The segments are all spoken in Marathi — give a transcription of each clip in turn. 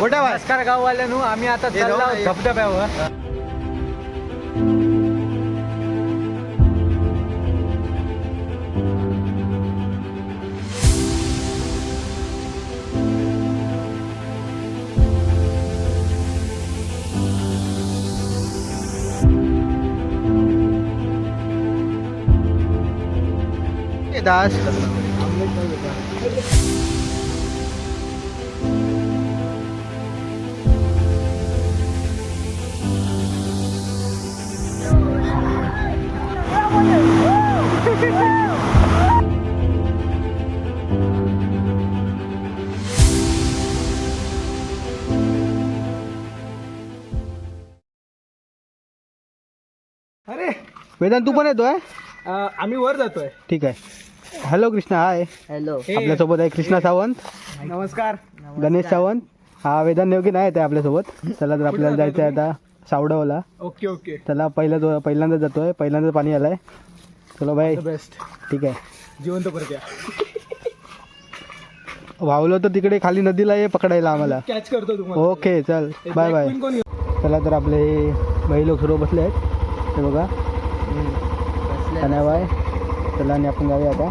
मोठा नमस्कार गाववाल्यानो आम्ही आता चाललो हे. धबधब्यावर. दास. अरे. वेदांत तू पण येतोय? अं, आम्ही वर जातोय. ठीक आहे. हॅलो कृष्णा हाय हॅलो आपल्यासोबत आहे कृष्णा सावंत. नमस्कार. गणेश सावंत. हा वेदांत नेवकी नाही आहे आपल्यासोबत. चला तर आपल्याला जायचं आहे आता सावडावला. Okay okay. चला पहिल्या जो पहिल्यांदा जातोय. पहिल्यांदा पाणी आलाय. चलो बाय बेस्ट ठीक आहे. जिवंत परत या वावलो तर तिकडे खाली नदीला ये पकडायला आम्हाला. कॅच करतो तुम्हाला. ओके चल. बाय बाय चला तर आपले बाई लोक सर्व बसले आहेत. ते बघा. धन्यवाद बाय चला आणि आपण जाऊया आता.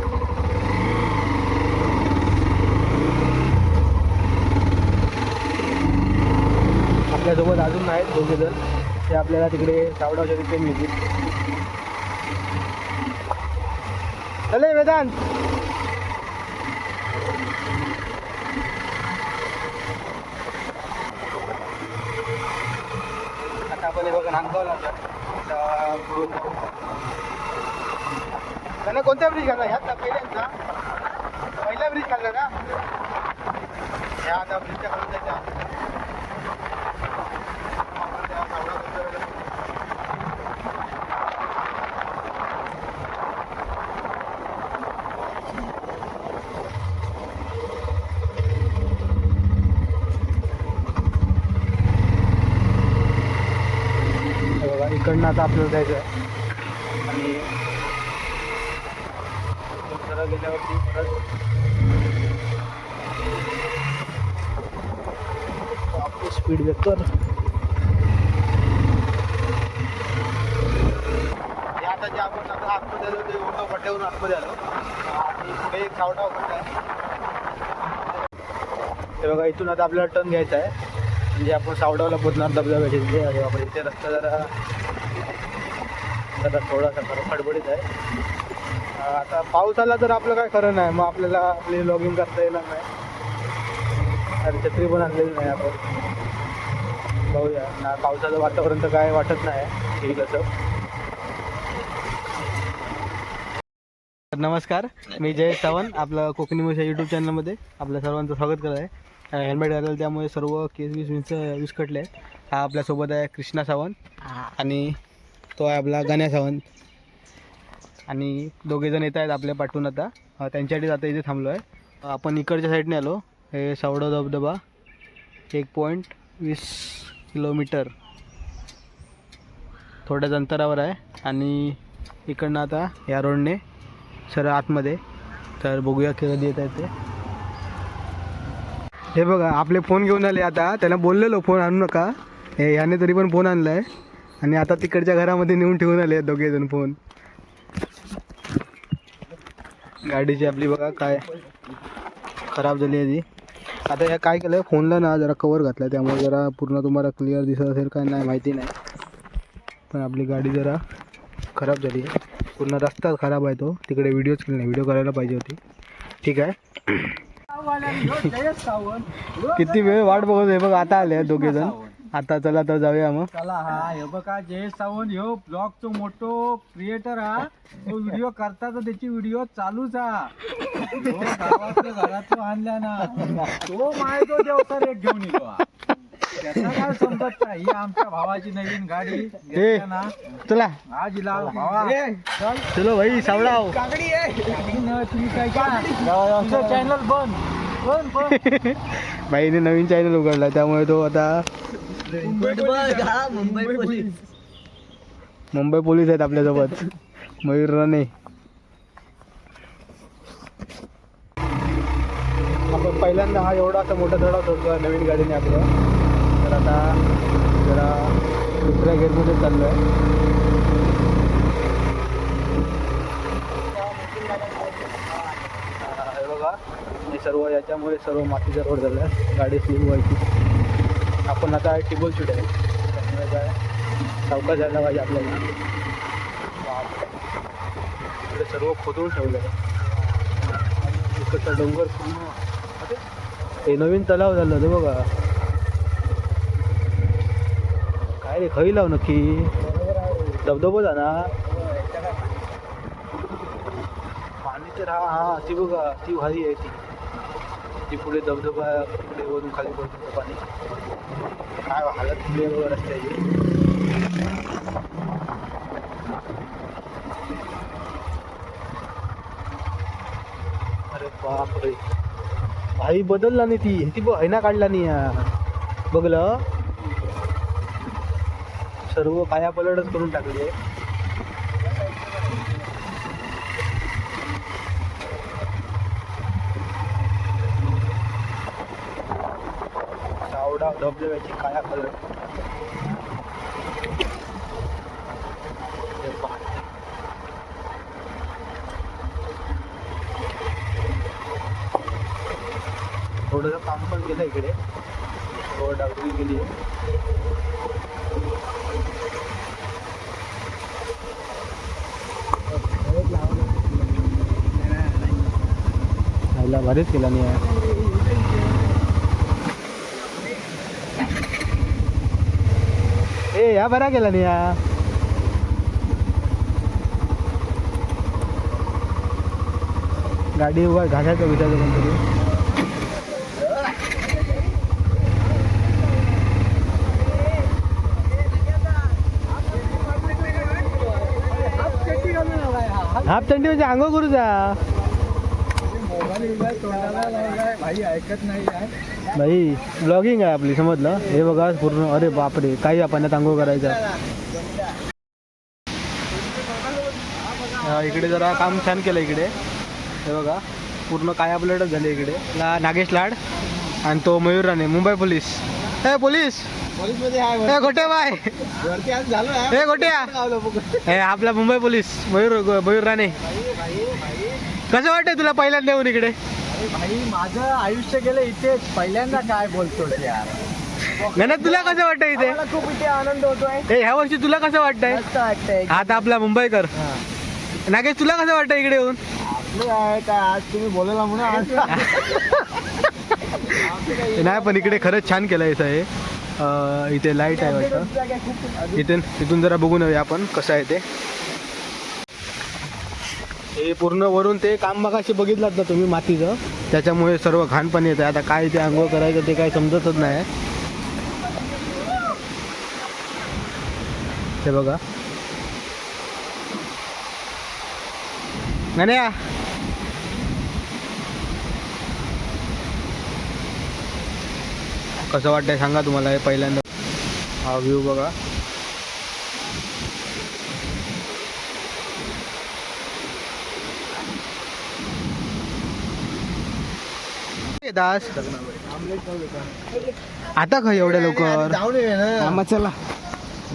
आपल्यासोबत अजून आहेत दोघे जण ते आपल्याला तिकडे सावडावच्या तिथे मिळतील. हॅलो वेदांत आता आपण हे बघा नांदगावला आलोय. आता कोणत्या ब्रिज घालला ह्यात ना पहिल्यांदा. पहिला ब्रिज घालला ना? ह्या आता ब्रिजच्या खाली जायचं आहे. आपण त्या सावडा बंदराला- हे बघा इकडनं आता आपल्याला जायचं आहे. आणि गेल्यावरती परत आपली स्पीड वेक्टर आता जे आपण आता आतमध्ये आलो ते एवढं पट्ट्यावरून आतमध्ये आलो. आणि पुढे एक सावटा वगैरे आहे. हे बघा इथून आता आपल्याला टर्न घ्यायचा आहे. म्हणजे आपण सावडावला पोचणार धबधब्याचे तिथे अरे बापरे इथे रस्ता जरा जरा थोडासा खरं खडबडीत आहे. आता पाऊस आला तर आपलं काय खरं नाही मग आपल्याला आपली लॉगिंग करता येणार नाही. आणि छत्री पण आणलेली नाही आपण. बघूया ना पावसाचं वातावरण तर काय वाटत नाही. ठीक असं नमस्कार मी जयेश सावंत आपलं कोकणी भाषा यूट्यूब चॅनलमध्ये आपल्या सर्वांचं स्वागत करत आहे. हेल्मेट घालेलं त्यामुळे सर्व केस वीस विंच विस्कटले आहेत. हा आपल्यासोबत आहे कृष्णा सावंत. आणि तो आहे आपला गण्या सावंत. आणि दोघे जण येत आहेत आपल्या पाठवून आता. अं, त्यांच्यासाठी आता इथे थांबलो आहे आपण इकडच्या साईडने आलो. हे सावडा धबधबा. एक पॉईंट वीस किलोमीटर थोड्याच अंतरावर आहे. आणि इकडनं आता या रोडने सरळ आतमध्ये. तर बघूया कधी येत आहेत ते. हे बघा आपले फोन घेऊन आले आता. त्याला बोललेलो फोन आणू नका. हे याने तरी पण फोन आणला आहे आणि आता तिकडच्या घरामध्ये नेऊन ठेवून आले दोघे जण फोन. गाडीची आपली बघा काय खराब झाली आहे ती. आता या काय केलं फोनला ना जरा कवर घातला त्यामुळे जरा पूर्ण तुम्हाला क्लिअर दिसत असेल काय नाही माहिती नाही. पण आपली गाडी जरा खराब झाली आहे. पूर्ण रस्ताच खराब आहे तो. तिकडे व्हिडिओच केले नाही. व्हिडिओ करायला पाहिजे होती. ठीक आहे. किती वेळ वाट बघत आहे बघ आता आले दोघे जण. आता चला तर जाऊया मग. चला हा हे बघा जयेश सावंत ह्यो ब्लॉगचो मोठो क्रिएटर हा. तो व्हिडिओ करता तर त्याची व्हिडिओ चालूच हा. तो घरातलो आणल्या ना. तो माय तो देवतर एक घेऊन येतो हा. त्याचा काय समजत नाही. ही आमच्या भावाची नवीन गाडी घेतल्या ना. चला जिला भावा. चल. चलो भाई सावडाव काकडी न, तुम्ही काय तुझं चॅनल बंद. बंद बंद. बाईने नवीन चॅनल उघडला त्यामुळे तो आता मुंबई पोलीस. मुंबई पोलीस. आहेत आपल्यासोबत. मयूर राणे. आपण पहिल्यांदा हा एवढा असा मोठा चढाव चढतो नवीन गाडीने आपल्या. तर आता जरा दुसऱ्या गेअरमध्ये चाललो आहे बघा हे सर्व याच्यामुळे सर्व मातीचा रोड झाला आहे गाडी स्लिप व्हायची. आपण आता टिबल शूट आहे. त्यामुळे काय? चौका जायला पाहिजे आपल्याला. इकडे सर्व खोदून ठेवलं आहे इकडचा डोंगर पूर्ण हे नवीन तलाव झालं ते बघा. काय रे खरी लाव नक्की धबधबो ना पाणी तर हा हा ती बघा ती भारी आहे ती ती पुढे धबधबा पुढे वरून खाली पडतो पाणी काय हालत पुढे रस्त्याची अरे बापरे. भाई बदलला नाही ती. ती बघ काढला नाही बघलं? सर्व काया पलटच करून टाकले. सावडा धबधब्याची काया पलट थोडंसं काम पण केलं इकडे. थोडं डागरी गेली खायला भारीच केला नाही आहे. ए या बरा केला नाही या. गाडी उभा घासायचं विचारतो कोणतरी हाफ थंडी म्हणजे आंघोळ करू जा. भाई ब्लॉगिंग आहे आपली समजलं? हे बघा पूर्ण. अरे बापरे काही आपण आंघोळ करायचं. इकडे जरा काम छान केलं इकडे. हे बघा पूर्ण काया प्लेटच झाले इकडे. ला नागेश लाड आणि तो मयूर राणे मुंबई पोलीस. हे पोलीस! मध्ये हे गोटे बाय! हे? गोट्या हे आपला मुंबई पोलीस मयूर मयूर राणे. कसं वाटतंय तुला पहिल्यांदा येऊन इकडे? अरे भाई माझं आयुष्य गेलं इथेच. पहिल्यांदा काय बोलतोस यार. गणत तुला कसं वाटतंय इथे? मला खूप इथे आनंद होतोय. ह्या वर्षी तुला कसं वाटतंय? मस्त वाटतंय. आता आपला मुंबईकर नागेश तुला कसं वाटतं इकडे येऊन? आपलं आहे काय आज तुम्ही बोलायला म्हणून आज. नाही पण इकडे खरंच छान केलं आहे हे. अं, इथे लाइट आहे वाटतं. इथे इथून जरा बघून येऊया आपण कसं आहे ते. हे पूर्ण वरून ते काम बघाशी बघितलात ना तुम्ही मातीचं? त्याच्यामुळे सर्व घाण पाणी येतं आता काय ते आंघोळ करायचं ते काही समजतच नाही. ते बघा. नाही नाही, कसं वाटतंय सांगा तुम्हाला हे पहिल्यांदा. हा व्ह्यू बघा. दास. आता खा एवढ्या लवकर. जाऊन ये ना. चला.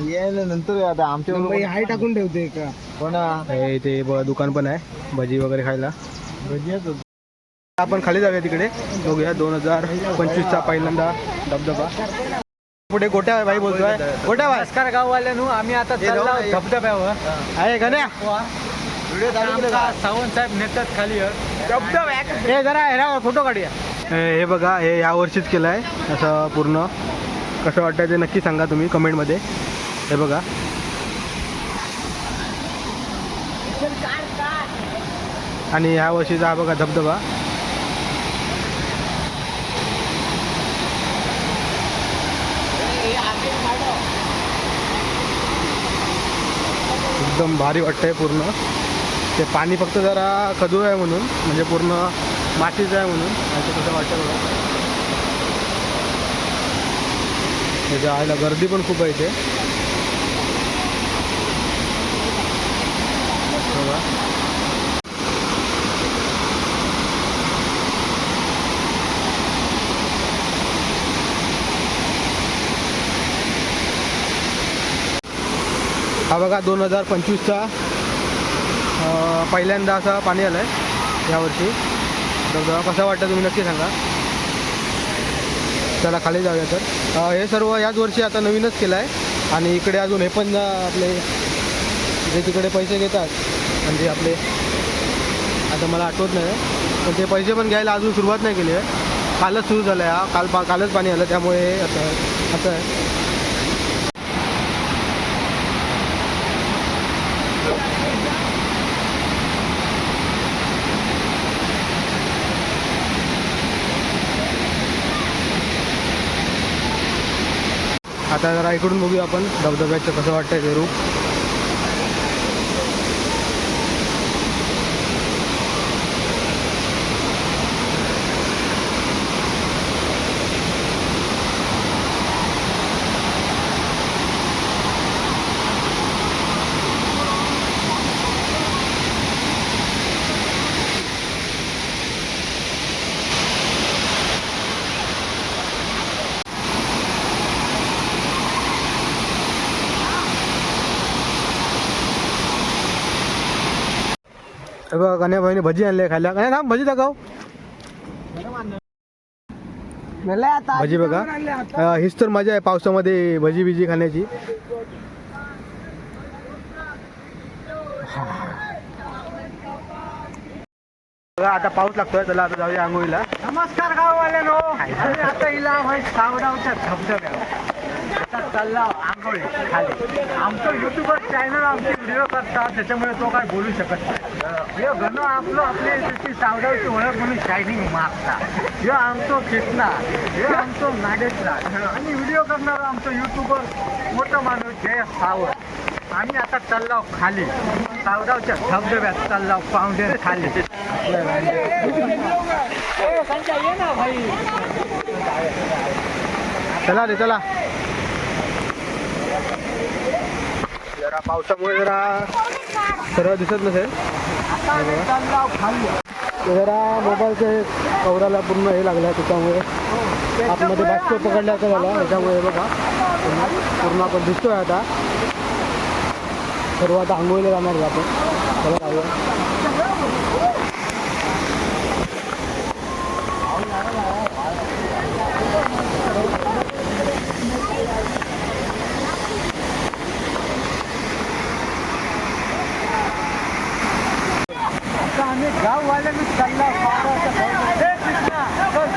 यायला नंतर आता आमच्या मुंबई हाय टाकून ठेवते का पण हे इथे ब- दुकान पण आहे. भजी वगैरे खायला. आपण खाली जाऊया तिकडे. बघूया दोन हजार पंचवीसचा पहिल्यांदा धबधबा. पुढे गोट्या बाई बोलतोय. गोट्या बाय नमस्कार गाववाल्यानो. आम्ही आता चाललो आहोत धबधब्यावर. आहे का नाही? आमचा सावंत साहेब नेतात खाली. हे जरा ह्याला फोटो काढूया. हे बघा हे यावर्षीच केलं आहे असं पूर्ण. कसं वाटतं ते नक्की सांगा तुम्ही कमेंटमध्ये. हे बघा. आणि ह्या वर्षीचा हा बघा धबधबा. एकदम भारी वाटतंय पूर्ण. ते पाणी फक्त जरा खजूर आहे म्हणून म्हणजे पूर्ण मातीचं आहे म्हणून. माहिती कसं वाटतं बघा. त्याच्या गर्दी पण खूप आहे इथे. बघा. हा बघा दोन हजार पंचवीसचा पहिल्यांदा असा पाणी आलं आहे यावर्षी. धबधबा कसा वाटतं तुम्ही नक्की सांगा. चला खाली जाऊया तर. हे सर्व याच वर्षी आता नवीनच केलं आहे आणि इकडे अजून हे पण आपले जे तिकडे पैसे घेतात म्हणजे आपले आता मला आठवत नाही. पण ते पैसे पण घ्यायला अजून सुरुवात नाही केली आहे. कालच सुरू झालं आहे हा. काल पा कालच पाणी आलं. त्यामुळे असं असं आहे आता जरा इकडून बघूया आपण. धबधब्याचं कसं वाटतंय ते रूप. कन्या भाईने भजी आणले खायला. काय ना भजी दाखव. भजी बघा. हीच तर मजा आहे पावसामध्ये भजी बिजी खाण्याची. आता पाऊस लागतोय चला आता जाऊया आंघोळीला. नमस्कार गाववाल्यानो. आता इला भाई सावडावच्या धबधब्यावर. आता चालला आंघोळी. खाली. आमचं युट्यूबर चॅनल आमचे व्हिडिओ करतात त्याच्यामुळे तो काय बोलू शकत नाही. हे गणं आपलं आपली त्याची सावडावची ओळख म्हणून शायनिंग मागता हे आमचं कृष्णा हे आमचं नागेशराज आणि व्हिडिओ करणारा आमचं युट्यूबर मोठं माणूस जय सावंत. आम्ही आता चाललो खाली. सावडावच्या धबधब्यात चाललो पावंडेर खाली. चला रे चला. जरा पावसामुळे जरा सरळ दिसत नसेल. जरा मोबाईलचे कवराला पूर्ण हे लागलं आहे त्याच्यामुळे. आतमध्ये बाष्प पकडल्याचं झालं त्याच्यामुळे बघा. पूर्ण आपण दिसतोय आता. सर्व आता आंघोळीला जाणार आहे आपण. चला जाऊया आता आम्ही गाववाल्यांनी चालला पावसाच्या भरपूर. हे कृष्णा, चल.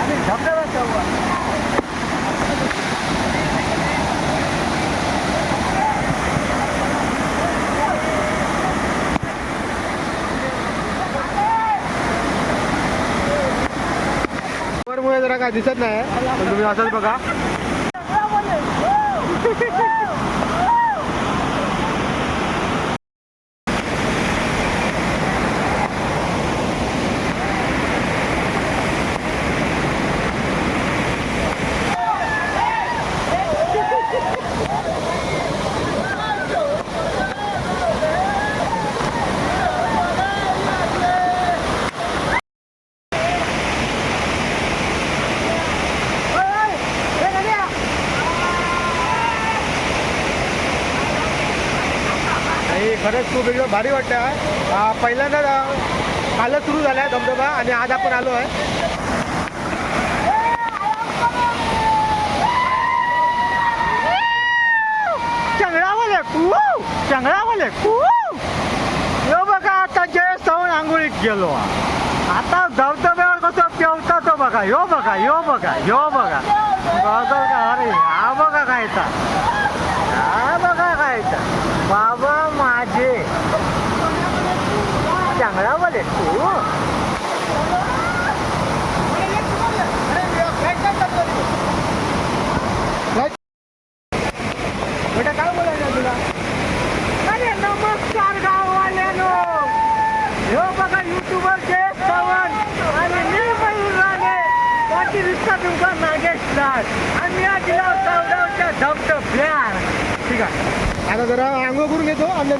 आम्ही धबधब्यात जाऊ मुळे जरा काय दिसत नाही पण तुम्ही असंच बघा. हो आणि खरंच खूप एकदम भारी वाटतं पहिल्यांदा कालच सुरू झाला आहे धबधबा आणि आज आपण आलो आहे. चंगळावाले कू चंगळावाले कू. यो बघा आता जय सवण आंघोळीत गेलो. आता धबधब्यावर कसं पेवता तो बघा. यो बघा यो बघा यो बघा. बघा अरे हा बघा खायचा हा बघा खायचा बाबा माझे चांगळावाले तू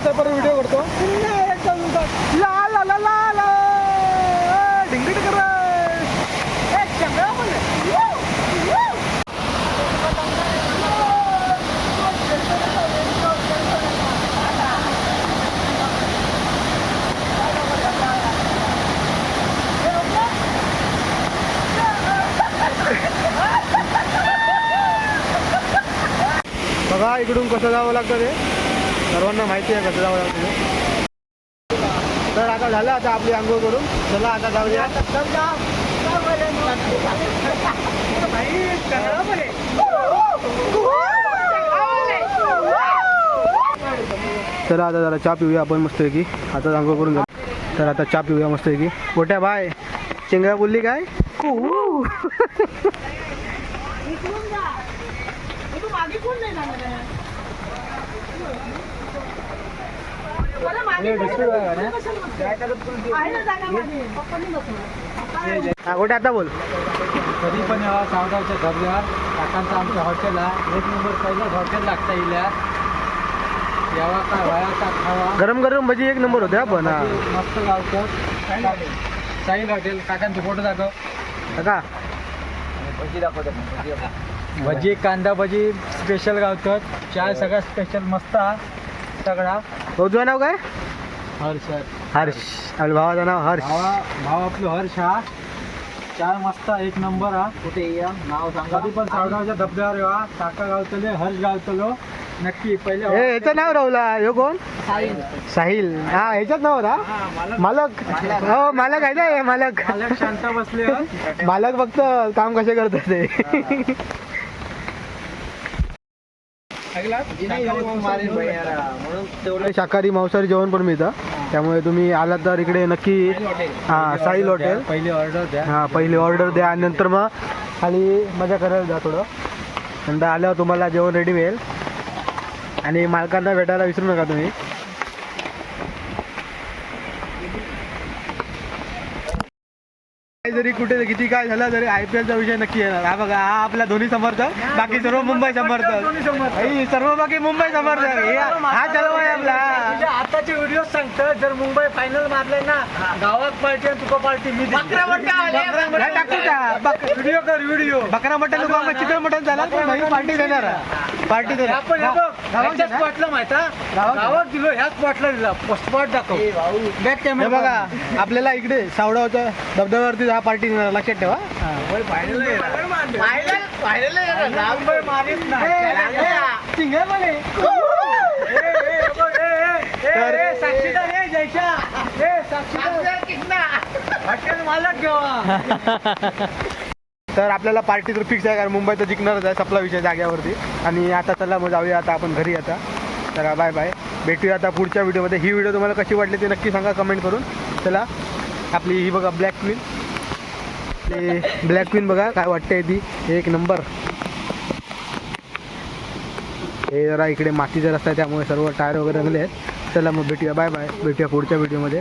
व्हॉट्सअप व्हिडिओ करतो. ला ला बघा इकडून कसं जावं लागतं ते. सर्वांना माहिती आहे कसं जावं लागतं तर आता झालं आता आपली आंघोळ करून. चला आता जाऊया. तर आता जरा चहा पिऊया आपण मस्तपैकी. आता आंघोळ करून जाऊ. तर आता चहा पिऊया मस्तपैकी. मोठ्या बाय. चिंगळा बोलली काय? हा गोट्या आता बोल. कधी पण यावा सावगावच्या धबधब्यावर काकांचं आमच्या हॉटेल आहे एक नंबर पहिलंच हॉटेल लागता येईल यावा का वयाचा खावा. गरम गरम भजी एक नंबर होते आपण हा. मस्त गावतं साहिल हॉटेल काकांचे फोटो दाखव. का भजी दाखवतो भजी कांदा भजी स्पेशल गावतात चाय सगळा स्पेशल मस्त हा सगळा. तुझं नाव काय? हर्ष. हर्ष. आपल्या भावाचं नाव हर्ष. भावा भाव आपलं हर्ष. हा चाय मस्त हा, एक नंबर हा. कुठे या? नाव सांगा. कधी पण सावगावच्या धबधब्यावर येवा. काका गावतले हर्ष गावतलो. नक्की पहिले ए ह्याचं नाव राहुला ह्यो कोण? साहिल. हा ह्याच्यात नाव होता? मालक. हो मालक आहे ना हे मालक. मालक शांत बसले हा. मालक फक्त काम कसे करतात ते. शाकाहारी मांसाहारी जेवण पण मिळतं. त्यामुळे तुम्ही आलात तर इकडे नक्की हा साहिल हॉटेल. पहिली ऑर्डर द्या. हा पहिली ऑर्डर द्या आणि नंतर मग खाली मजा करायला जा थोडं. नंतर आल्यावर तुम्हाला जेवण रेडी मिळेल. आणि मालकांना भेटायला विसरू नका तुम्ही. जरी कुठे किती काय झालं तरी आय पी एलचा विषय नक्की येणार. हा बघा हा आपला धोनी समर्थक बाकी सर्व मुंबई समर्थक. सर्व बाकी मुंबई समर्थक. हे हा चलो आहे आपला. तुझ्या आताचे व्हिडिओ सांगतं जर मुंबई फायनल मारले ना गावात पार्टी आणि तुका पार्टी मी नाही, टाकू का? बक- व्हिडिओ कर व्हिडिओ. बकरा मटन लोक चिकन मटन झाला पार्टी देणार. पार्टी देणार. आपण स्पॉटला माहीत? गावात? दिलो ह्या स्पॉटला दिला. स्पॉट दाखव. बघा आपल्याला इकडे सावडावच्या धबधब्यावरती हा पार्टी लक्षात ठेवा. हे तर- ए, साक्षीदार ए, जयशा. ए, साक्षीदार. हॉटेल मालक घेवा तर आपल्याला पार्टी तर फिक्स आहे कारण मुंबई तर जिंकणारच आहे सपला विषय जाग्यावरती. आणि आता चला मग जाऊया आता आपण घरी आता. चला बाय बाय भेटूया आता पुढच्या व्हिडिओमध्ये ही व्हिडिओ तुम्हाला कशी वाटली ते नक्की सांगा कमेंट करून. चला आपली ही बघा ब्लॅक क्वीन ते ब्लॅक क्वीन बघा काय वाटते ती. एक नंबर. हे जरा इकडे मातीचा रस्ता आहे त्यामुळे सर्व टायर वगैरे रंगले आहेत. चला मग भेटूया. बाय बाय भेटूया पुढच्या व्हिडिओमध्ये